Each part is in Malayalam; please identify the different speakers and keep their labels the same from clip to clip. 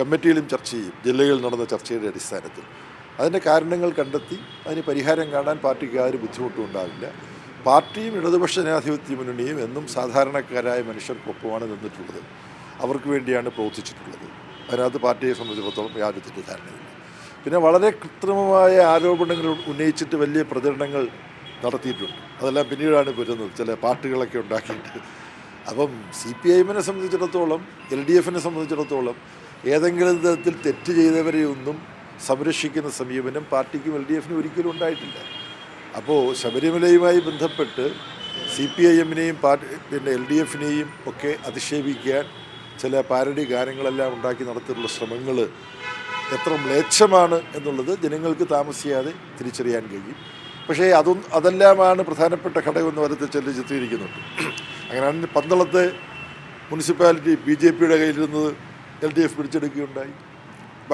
Speaker 1: കമ്മിറ്റിയിലും ചർച്ച ചെയ്യും. ജില്ലകളിൽ നടന്ന ചർച്ചയുടെ അടിസ്ഥാനത്തിൽ. അതിന്റെ കാരണങ്ങൾ കണ്ടെത്തി അതിന് പരിഹാരം കാണാൻ പാർട്ടിക്ക് യാതൊരു ബുദ്ധിമുട്ടും ഉണ്ടാവില്ല. പാർട്ടിയും ഇടതുപക്ഷ ജനാധിപത്യ മുന്നണിയും എന്നും സാധാരണക്കാരായ മനുഷ്യർക്കൊപ്പമാണ് നിന്നിട്ടുള്ളത്. അവർക്ക് വേണ്ടിയാണ് പ്രവർത്തിച്ചിട്ടുള്ളത്. അതിനകത്ത് പാർട്ടിയെ സംബന്ധിച്ചിടത്തോളം യാതൊരു തെറ്റിദ്ധാരണയില്ല പിന്നെ വളരെ കൃത്രിമമായ ആരോപണങ്ങൾ ഉന്നയിച്ചിട്ട് വലിയ പ്രചരണങ്ങൾ നടത്തിയിട്ടുണ്ട്. അതെല്ലാം പിന്നീടാണ് വരുന്നത്. ചില പാർട്ടികളൊക്കെ ഉണ്ടാക്കിയിട്ട്. അപ്പം സി പി ഐ എമ്മിനെ സംബന്ധിച്ചിടത്തോളം എൽ ഡി എഫിനെ സംബന്ധിച്ചിടത്തോളം ഏതെങ്കിലും തരത്തിൽ തെറ്റ് ചെയ്തവരെ ഒന്നും സംരക്ഷിക്കുന്ന സമീപനം പാർട്ടിക്കും എൽ ഡി എഫിനും ഒരിക്കലും ഉണ്ടായിട്ടില്ല. അപ്പോൾ ശബരിമലയുമായി ബന്ധപ്പെട്ട് സി പി ഐ എമ്മിനെയും പാർട്ടി പിന്നെ എൽ ഡി എഫിനെയും ഒക്കെ അധിക്ഷേപിക്കാൻ ചില പാരഡി ഗാനങ്ങളെല്ലാം ഉണ്ടാക്കി നടത്തിയിട്ടുള്ള ശ്രമങ്ങൾ എത്ര മ്ലേച്ഛമാണ് എന്നുള്ളത് ജനങ്ങൾക്ക് താമസിയാതെ തിരിച്ചറിയാൻ കഴിയും. പക്ഷേ അതൊന്നും അതെല്ലാമാണ് പ്രധാനപ്പെട്ട ഘടകമെന്ന് വരത്തിൽ ചില ചിത്രീകരിക്കുന്നുണ്ട്. അങ്ങനെയാണെങ്കിൽ പന്തളത്തെ മുനിസിപ്പാലിറ്റി ബി ജെ പിയുടെ കയ്യിലിരുന്നത് എൽ ഡി എഫ് പിടിച്ചെടുക്കുകയുണ്ടായി.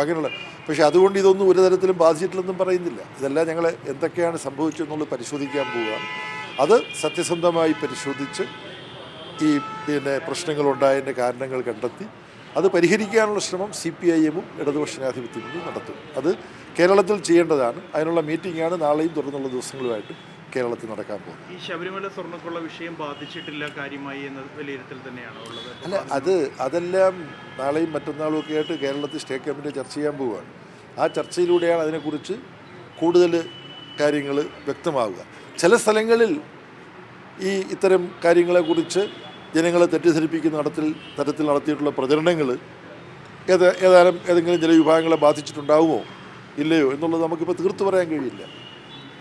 Speaker 1: അങ്ങനെയുള്ള പക്ഷേ അതുകൊണ്ട് ഇതൊന്നും ഒരു തരത്തിലും ബാധിച്ചിട്ടില്ലെന്നും പറയുന്നില്ല. ഇതെല്ലാം ഞങ്ങൾ എന്തൊക്കെയാണ് സംഭവിച്ചതെന്നുള്ളത് പരിശോധിക്കാൻ പോവുകയാണ്. അത് സത്യസന്ധമായി പരിശോധിച്ച് ഈ പിന്നെ പ്രശ്നങ്ങളുണ്ടായതിന്റെ കാരണങ്ങൾ കണ്ടെത്തി അത് പരിഹരിക്കാനുള്ള ശ്രമം സി പി ഐ എമ്മും ഇടതുപക്ഷ ജനാധിപത്യ മുന്നണിയും നടത്തും. അത് കേരളത്തിൽ ചെയ്യേണ്ടതാണ്. അതിനുള്ള മീറ്റിംഗാണ് നാളെയും തുടർന്നുള്ള ദിവസങ്ങളുമായിട്ട് കേരളത്തിൽ നടക്കാൻ പോകുന്നത്.
Speaker 2: ഈ ശബരിമല സ്വർണക്കുള്ള വിഷയം ബാധിച്ചിട്ടില്ല കാര്യമായി എന്ന വിലയിരുത്തൽ തന്നെയാണ് ഉള്ളത്?
Speaker 1: അല്ല അത് അതെല്ലാം നാളെയും മറ്റന്നാളും ഒക്കെ ആയിട്ട് കേരളത്തിൽ സ്റ്റേറ്റ് കമ്മിറ്റി ചർച്ച ചെയ്യാൻ പോവുകയാണ്. ആ ചർച്ചയിലൂടെയാണ് അതിനെക്കുറിച്ച് കൂടുതൽ കാര്യങ്ങൾ വ്യക്തമാവുക. ചില സ്ഥലങ്ങളിൽ ഈ ഇത്തരം കാര്യങ്ങളെക്കുറിച്ച് ജനങ്ങളെ തെറ്റിദ്ധരിപ്പിക്കുന്ന നടത്തിൽ തരത്തിൽ നടത്തിയിട്ടുള്ള പ്രചരണങ്ങൾ ഏത് ഏതാനും ഏതെങ്കിലും ചില വിഭാഗങ്ങളെ ബാധിച്ചിട്ടുണ്ടാവുമോ ഇല്ലയോ എന്നുള്ളത് നമുക്കിപ്പോൾ തീർത്തു പറയാൻ കഴിയില്ല.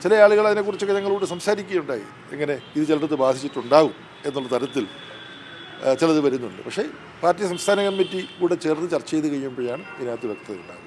Speaker 1: ചില ആളുകൾ അതിനെക്കുറിച്ചൊക്കെ ഞങ്ങളോട് സംസാരിക്കുകയുണ്ടായി. എങ്ങനെ ഇത് ചിലടത്ത് ബാധിച്ചിട്ടുണ്ടാവും എന്നുള്ള തരത്തിൽ ചിലത് വരുന്നുണ്ട്. പക്ഷേ പാർട്ടി സംസ്ഥാന കമ്മിറ്റി കൂടെ ചേർന്ന് ചർച്ച ചെയ്ത് കഴിയുമ്പോഴാണ് ഇതിനകത്ത് വ്യക്തത ഉണ്ടാകുക